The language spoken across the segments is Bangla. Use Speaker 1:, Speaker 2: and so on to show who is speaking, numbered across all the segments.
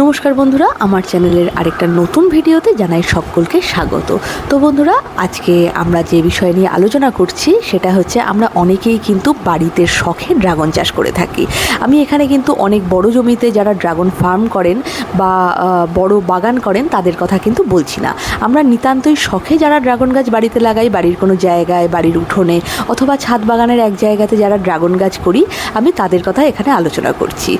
Speaker 1: নমস্কার বন্ধুরা, আমার চ্যানেলের আরেকটা নতুন ভিডিওতে জানাই সকলকে স্বাগত। তো বন্ধুরা, আজকে আমরা যে বিষয় নিয়ে আলোচনা করছি, সেটা হচ্ছে আমরা অনেকেই কিন্তু বাড়িতে শখে ড্রাগন চাষ করে থাকি। আমি এখানে কিন্তু অনেক বড় জমিতে যারা ড্রাগন ফার্ম করেন বা বড় বাগান করেন, তাদের কথা কিন্তু বলছি না। আমরা নিতান্তই শখে যারা ড্রাগন গাছ বাড়িতে লাগাই, বাড়ির কোনো জায়গায়, বাড়ির উঠোনে, অথবা ছাদ বাগানের এক জায়গাতে যারা ড্রাগন গাছ করি, আমি তাদের কথা এখানে আলোচনা করছি।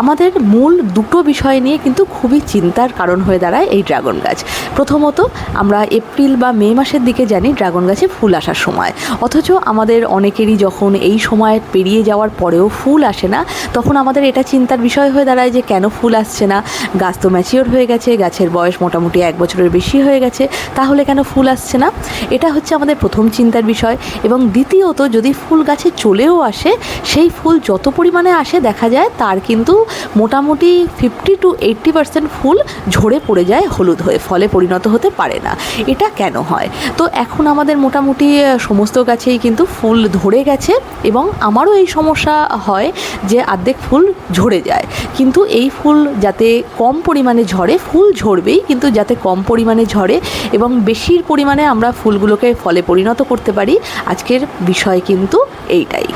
Speaker 1: আমাদের মূল দুটো বিষয় নিয়ে কিন্তু খুবই চিন্তার কারণ হয়ে দাঁড়ায় এই ড্রাগন গাছ। প্রথমত, আমরা এপ্রিল বা মে মাসের দিকে জানি ড্রাগন গাছে ফুল আসার সময়। অথচ আমাদের অনেকেরই যখন এই সময় পেরিয়ে যাওয়ার পরেও ফুল আসে না, তখন আমাদের এটা চিন্তার বিষয় হয়ে দাঁড়ায় যে কেন ফুল আসছে না? গাছ তো ম্যাচিওর হয়ে গেছে, গাছের বয়স মোটামুটি এক বছরের বেশি হয়ে গেছে, তাহলে কেন ফুল আসছে না? এটা হচ্ছে আমাদের প্রথম চিন্তার বিষয় এবং দ্বিতীয়ত, যদি ফুল গাছে চলেও আসে, সেই ফুল যত পরিমাণে আসে দেখা যায়, তার কিন্তু মোটামুটি ফিফটি টু এইট্টি পার্সেন্ট ফুল ঝরে পড়ে যায় হলুদ হয়ে, ফলে পরিণত হতে পারে না। এটা কেন হয়? তো এখন আমাদের মোটামুটি সমস্ত গাছেই কিন্তু ফুল ধরে গেছে এবং আমারও এই সমস্যা হয় যে অর্ধেক ফুল ঝরে যায়। কিন্তু এই ফুল যাতে কম পরিমাণে ঝরে, ফুল ঝরবেই, কিন্তু যাতে কম পরিমাণে ঝরে এবং বেশির পরিমাণে আমরা ফুলগুলোকে ফলে পরিণত করতে পারি, আজকের বিষয় কিন্তু এইটাই।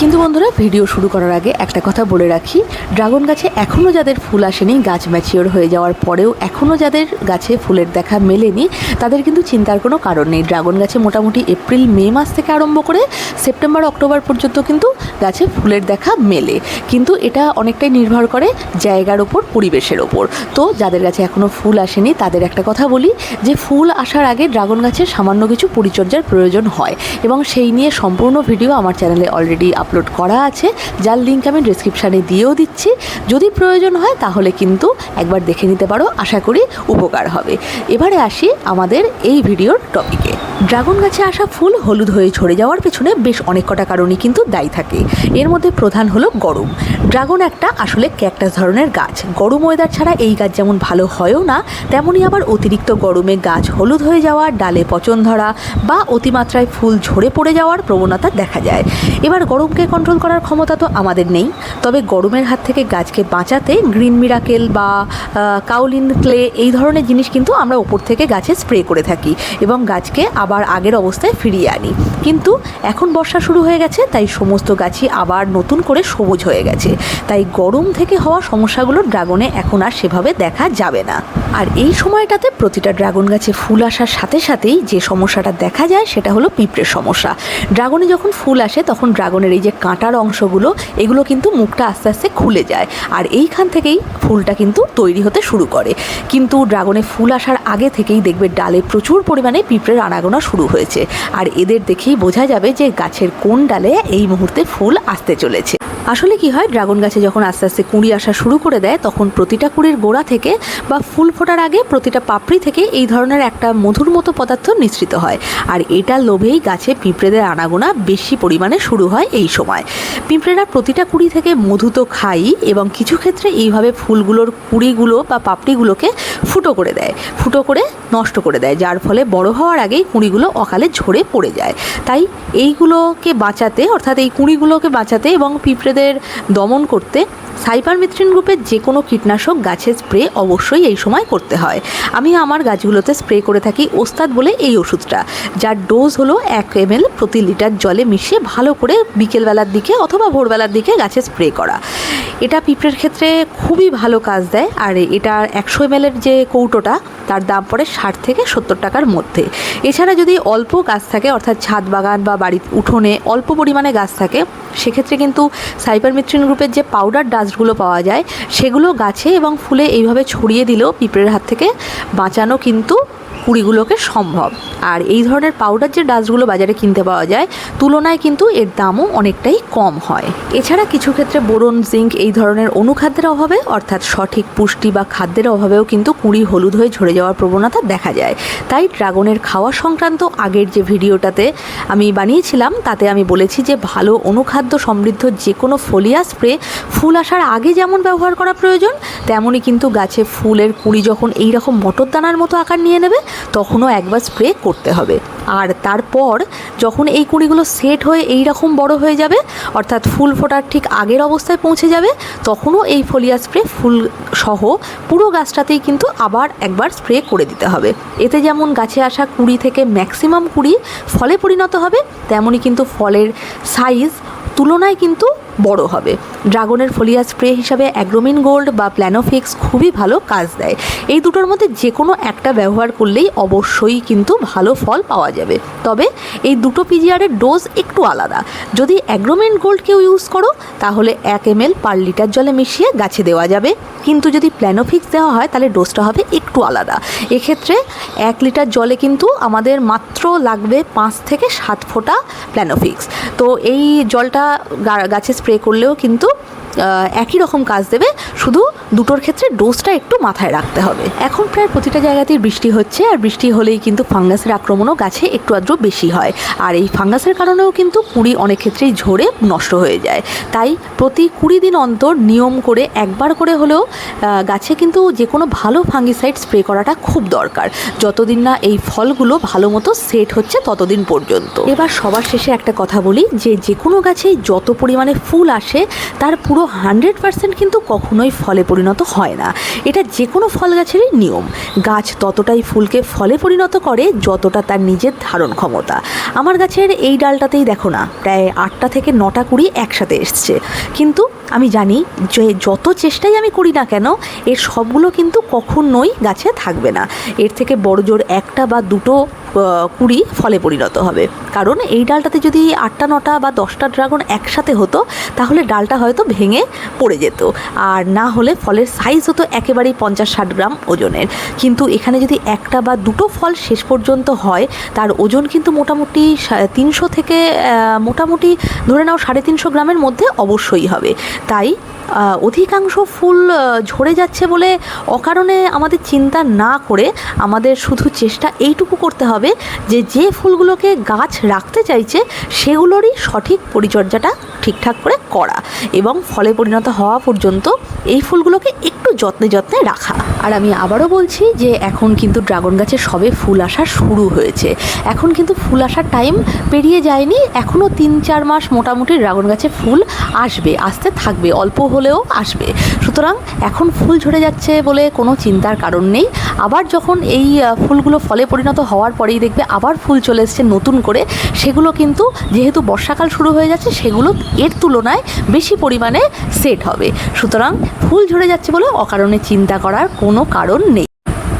Speaker 1: কিন্তু বন্ধুরা, ভিডিও শুরু করার আগে একটা কথা বলে রাখি। ড্রাগন গাছে এখনও যাদের ফুল আসেনি, গাছ ম্যাচিওর হয়ে যাওয়ার পরেও এখনও যাদের গাছে ফুলের দেখা মেলেনি, তাদের কিন্তু চিন্তার কোনো কারণ নেই। ড্রাগন গাছে মোটামুটি এপ্রিল, মে মাস থেকে আরম্ভ করে সেপ্টেম্বর, অক্টোবর পর্যন্ত কিন্তু গাছে ফুলের দেখা মেলে। কিন্তু এটা অনেকটাই নির্ভর করে জায়গার ওপর, পরিবেশের ওপর। তো যাদের গাছে এখনও ফুল আসেনি, তাদের একটা কথা বলি যে, ফুল আসার আগে ড্রাগন গাছের সামান্য কিছু পরিচর্যার প্রয়োজন হয়। এবং সেই নিয়ে সম্পূর্ণ ভিডিও আমার চ্যানেলে অলরেডি আপলোড করা আছে, যার লিঙ্ক আমি ডিসক্রিপশানে দিয়েও দিচ্ছি। যদি প্রয়োজন হয়, তাহলে কিন্তু একবার দেখে নিতে পারো। আশা করি উপকার হবে। এবারে আসি আমাদের এই ভিডিওর টপিকে ড্রাগন গাছে আসা ফুল হলুদ হয়ে ঝরে যাওয়ার পেছনে বেশ অনেক কটা কারণই কিন্তু দায়ী থাকে। এর মধ্যে প্রধান হলো গরম। ড্রাগন একটা আসলে ক্যাকটাস ধরনের গাছ। গরম ওয়েদার ছাড়া এই গাছ যেমন ভালো হয়ও না তেমনই আবার অতিরিক্ত গরমে গাছ হলুদ হয়ে যাওয়া, ডালে পচন ধরা বা অতিমাত্রায় ফুল ঝরে পড়ে যাওয়ার প্রবণতা দেখা যায়। এবার গরমকে কন্ট্রোল করার ক্ষমতা তো আমাদের নেই। তবে গরমের হাত থেকে গাছকে বাঁচাতে গ্রিন মিরাকেল বা কাউলিন ক্লে এই ধরনের জিনিস কিন্তু আমরা ওপর থেকে গাছে স্প্রে করে থাকি এবং গাছকে আবার আগের অবস্থায় ফিরিয়ে আনি। কিন্তু এখন বর্ষা শুরু হয়ে গেছে, তাই সমস্ত গাছই আবার নতুন করে সবুজ হয়ে গেছে। তাই গরম থেকে হওয়া সমস্যাগুলো ড্রাগনে এখন আর সেভাবে দেখা যাবে না। আর এই সময়টাতে প্রতিটা ড্রাগন গাছে ফুল আসার সাথে সাথেই যে সমস্যাটা দেখা যায়, সেটা হলো পিঁপড়ের সমস্যা। ড্রাগনে যখন ফুল আসে, তখন ড্রাগনের এই যে কাঁটার অংশগুলো, এগুলো কিন্তু মুখটা আস্তে আস্তে খুলে যায়। আর এইখান থেকেই ফুলটা কিন্তু তৈরি হতে শুরু করে। কিন্তু ড্রাগনে ফুল আসার আগে থেকেই দেখবে ডালে প্রচুর পরিমাণে পিঁপড়ের আনাগোনা শুরু হয়েছে। আর এদের দেখেই বোঝা যাবে যে গাছের কোন ডালে এই মুহূর্তে ফুল আসতে চলেছে। আসলে কি হয়, ড্রাগন গাছে যখন আস্তে আস্তে কুঁড়ি আসা শুরু করে দেয়, তখন প্রতিটা কুঁড়ির গোড়া থেকে বা ফুল ফোটার আগে প্রতিটা পাপড়ি থেকে এই ধরনের একটা মধুর মতো পদার্থ নিঃসৃত হয়। আর এটার লোভেই গাছে পিঁপড়েদের আনাগোনা বেশি পরিমাণে শুরু হয় এই সময়। পিঁপড়েরা প্রতিটা কুঁড়ি থেকে মধু তো খাই এবং কিছু ক্ষেত্রে এইভাবে ফুলগুলোর কুঁড়িগুলো বা পাপড়িগুলোকে ফুটো করে দেয়, ফুটো করে নষ্ট করে দেয়, যার ফলে বড় হওয়ার আগেই কুঁড়িগুলো অকালে ঝরে পড়ে যায়। তাই এইগুলোকে বাঁচাতে, অর্থাৎ এই কুঁড়িগুলোকে বাঁচাতে এবং পিঁপড়েদের দমন করতে সাইপারমিথ্রিন গ্রুপের যে কোনো কীটনাশক গাছের স্প্রে অবশ্যই এই সময় করতে হয়। আমি আমার গাছগুলোতে স্প্রে করে থাকি ওস্তাদ বলে এই ওষুধটা, যার ডোজ হলো এক এম প্রতি লিটার জলে মিশিয়ে ভালো করে বিকেলবেলার দিকে অথবা ভোরবেলার দিকে গাছে স্প্রে করা। এটা পিঁপড়ের ক্ষেত্রে খুবই ভালো কাজ দেয়, আর এটা একশো এম যে কৌটোটা, তার দাম পড়ে ষাট থেকে সত্তর টাকার মধ্যে। এছাড়া যদি অল্প গাছ থাকে, অর্থাৎ ছাদ বাগান বা বাড়ির উঠোনে অল্প পরিমাণে গাছ থাকে, সেক্ষেত্রে কিন্তু সাইপারমিথ্রিন গ্রুপের যে পাউডার ডাস্টগুলো পাওয়া যায়, সেগুলো গাছে এবং ফুলে এইভাবে ছড়িয়ে দিলেও পিঁপড়ের হাত থেকে বাঁচানো কিন্তু কুড়িগুলোকে সম্ভব। আর এই ধরনের পাউডার যে ডাস্টগুলো বাজারে কিনতে পাওয়া যায়, তুলনায় কিন্তু এর দামও অনেকটাই কম হয়। এছাড়া কিছু ক্ষেত্রে বোরন, জিঙ্ক এই ধরনের অনুখাদ্যের অভাবে, অর্থাৎ সঠিক পুষ্টি বা খাদ্যের অভাবেও কিন্তু কুড়ি হলুদ হয়ে ঝরে যাওয়ার প্রবণতা দেখা যায়। তাই ড্রাগনের খাওয়া সংক্রান্ত আগের যে ভিডিওটাতে আমি বানিয়েছিলাম, তাতে আমি বলেছি যে ভালো অনুখাদ্য সমৃদ্ধ যে কোনো ফলিয়া স্প্রে ফুল আসার আগে যেমন ব্যবহার করা প্রয়োজন, তেমনই কিন্তু গাছে ফুলের কুড়ি যখন এই রকম মটর দানার মতো আকার নিয়ে নেবে তখনও একবার স্প্রে করতে হবে। আর তারপর যখন এই কুঁড়িগুলো সেট হয়ে এই রকম বড় হয়ে যাবে, অর্থাৎ ফুল ফোটার ঠিক আগের অবস্থায় পৌঁছে যাবে, তখনও এই ফলিয়া স্প্রে ফুল সহ পুরো গাছটাতেই কিন্তু আবার একবার স্প্রে করে দিতে হবে। এতে যেমন গাছে আসা কুড়ি থেকে ম্যাক্সিমাম কুড়ি ফলে পরিণত হবে তেমনই কিন্তু ফলের সাইজ তুলনায় কিন্তু বড় হবে। ড্রাগনের ফলিয়া স্প্রে হিসাবে অ্যাগ্রোমিন গোল্ড বা প্ল্যানোফিক্স খুবই ভালো কাজ দেয়। এই দুটোর মধ্যে যে কোনো একটা ব্যবহার করলেই অবশ্যই কিন্তু ভালো ফল পাওয়া যাবে। তবে এই দুটো পিজিআরের ডোজ একটু আলাদা। যদি অ্যাগ্রোমিন গোল্ড কেউ ইউজ করো, তাহলে এক এম এল পার লিটার জলে মিশিয়ে গাছে দেওয়া যাবে। কিন্তু যদি প্ল্যানোফিক্স দেওয়া হয়, তাহলে ডোজটা হবে একটু আলাদা। এক্ষেত্রে এক লিটার জলে কিন্তু আমাদের মাত্র লাগবে পাঁচ থেকে সাত ফোঁটা প্ল্যানোফিক্স। তো এই জলটা গাছে স্প্রে করলেও কিন্তু একই রকম কাজ দেবে, শুধু দুটোর ক্ষেত্রে ডোজটা একটু মাথায় রাখতে হবে। এখন প্রায় প্রতিটা জায়গাতেই বৃষ্টি হচ্ছে, আর বৃষ্টি হলেই কিন্তু ফাঙ্গাসের আক্রমণও গাছে একটু আদ্র বেশি হয়। আর এই ফাঙ্গাসের কারণেও কিন্তু কুড়ি অনেক ক্ষেত্রেই ঝরে নষ্ট হয়ে যায়। তাই প্রতি কুড়ি দিন অন্তর নিয়ম করে একবার করে হলেও গাছে কিন্তু যে কোনো ভালো ফাঙ্গিসাইড স্প্রে করাটা খুব দরকার। যতদিন না এই ফলগুলো ভালো মতো সেট হচ্ছে ততদিন পর্যন্ত। এবার সবার শেষে একটা কথা বলি যে যে কোনো গাছেই যত পরিমাণে ফুল আসে, তার পুরো হান্ড্রেড পার্সেন্ট কিন্তু কখনোই ফলে পরিণত হয় না। এটা যে কোনো ফল গাছেরই নিয়ম। গাছ ততটাই ফুলকে ফলে পরিণত করে যতটা তার নিজের ধারণ ক্ষমতা। আমার গাছের এই ডালটাতেই দেখো না, প্রায় আটটা থেকে নটা কুড়ি একসাথে এসছে। কিন্তু আমি জানি যে যত চেষ্টাই আমি করি না কেন, এর সবগুলো কিন্তু কখনোই গাছে থাকবে না। এর থেকে বড় জোর একটা বা দুটো কুড়ি ফলে পরিণত হবে। কারণ এই ডালটাতে যদি আটটা, নটা বা দশটা ড্রাগন একসাথে হতো, তাহলে ডালটা হয়তো ভেঙে পড়ে যেত। আর না হলে ফলের সাইজ হতো একেবারেই পঞ্চাশ, ষাট গ্রাম ওজনের। কিন্তু এখানে যদি একটা বা দুটো ফল শেষ পর্যন্ত হয়, তার ওজন কিন্তু মোটামুটি তিনশো থেকে মোটামুটি ধরে নাও সাড়ে তিনশো গ্রামের মধ্যে অবশ্যই হবে। তাই অধিকাংশ ফুল ঝরে যাচ্ছে বলে অকারণে আমাদের চিন্তা না করে আমাদের শুধু চেষ্টা এইটুকু করতে হবে যে যে ফুলগুলোকে গাছ রাখতে চাইছে সেগুলোরই সঠিক পরিচর্যাটা ঠিকঠাক করে করা এবং ফলে পরিণত হওয়া পর্যন্ত এই ফুলগুলোকে একটু যত্নে যত্নে রাখা। আর আমি আবারও বলছি যে এখন কিন্তু ড্রাগন গাছে সবে ফুল আসা শুরু হয়েছে। এখন কিন্তু ফুল আসার টাইম পেরিয়ে যায়নি এখনও তিন চার মাস মোটামুটি ড্রাগন গাছে ফুল আসবে, আসতে থাকবে, অল্প হলেও আসবে। সুতরাং এখন ফুল ঝরে যাচ্ছে বলে কোনো চিন্তার কারণ নেই। আবার যখন এই ফুলগুলো ফলে পরিণত হওয়ার পরেই দেখবে আবার ফুল চলে এসছে নতুন করে। সেগুলো কিন্তু যেহেতু বর্ষাকাল শুরু হয়ে যাচ্ছে, সেগুলো এর তুলনায় বেশি পরিমাণে সেট হবে। সুতরাং ফুল ঝরে যাচ্ছে বলে অকারণে চিন্তা করার কোনো কারণ নেই।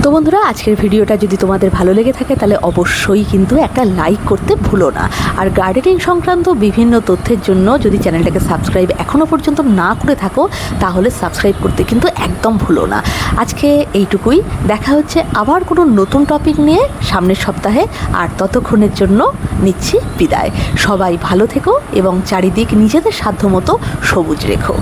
Speaker 1: তো বন্ধুরা, আজকের ভিডিওটা যদি তোমাদের ভালো লেগে থাকে, তাহলে অবশ্যই কিন্তু একটা লাইক করতে ভুলো না। আর গার্ডেনিং সংক্রান্ত বিভিন্ন তথ্যের জন্য যদি চ্যানেলটাকে সাবস্ক্রাইব এখনও পর্যন্ত না করে থাকো, তাহলে সাবস্ক্রাইব করতে কিন্তু একদম ভুলো না। আজকে এইটুকুই। দেখা হচ্ছে আবার কোনো নতুন টপিক নিয়ে সামনের সপ্তাহে। আর ততক্ষণের জন্য নিচ্ছি বিদায়। সবাই ভালো থেকো এবং চারিদিক নিজেদের সাধ্যমতো সবুজ রেখো।